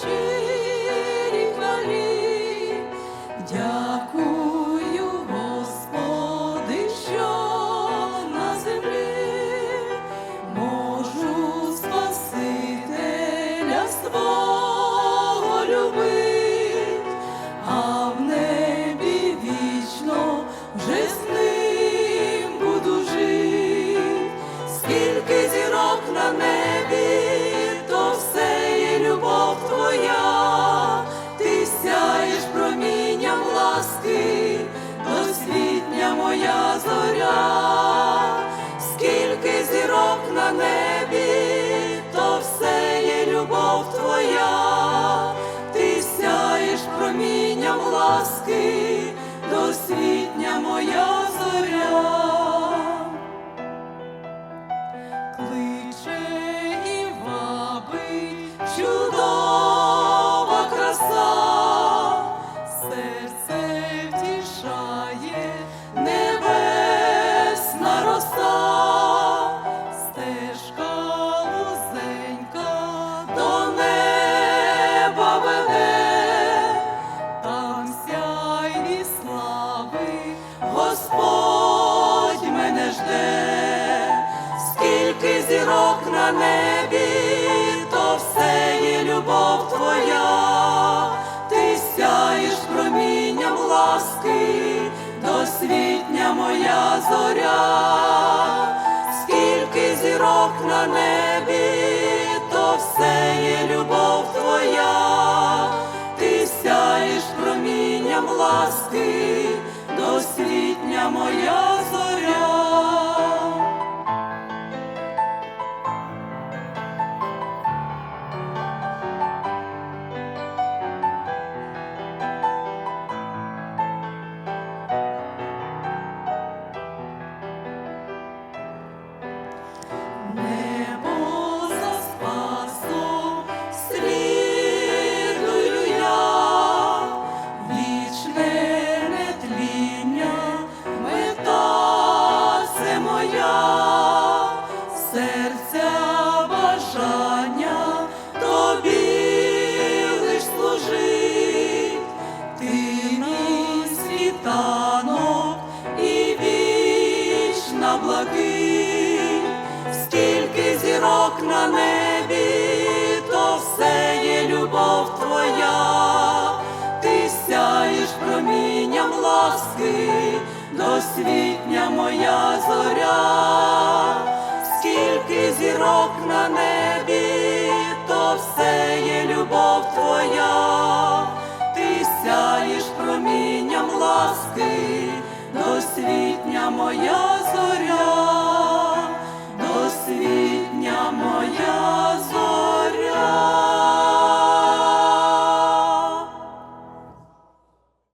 ширій горі, дякую, Господи, що на землі можу спасителя. казки, досвітня моя зоря, скільки зірок на небі, то все є любов твоя, ти сяєш промінням ласки, досвітня моя. На небі, то все є любов твоя, ти сяєш промінням ласки, досвітня моя зоря, скільки зірок на небі, то все є любов твоя, ти сяєш промінням ласки, досвітня моя серця бажання тобі лиш служить, ти мій і вічна благить, стільки зірок на небі, то все є любов твоя, ти сяєш промінням ласки, досвітня моя зоря, скільки зірок на небі, то все є любов твоя, ти сяєш промінням ласки, досвітня моя зоря, досвітня моя.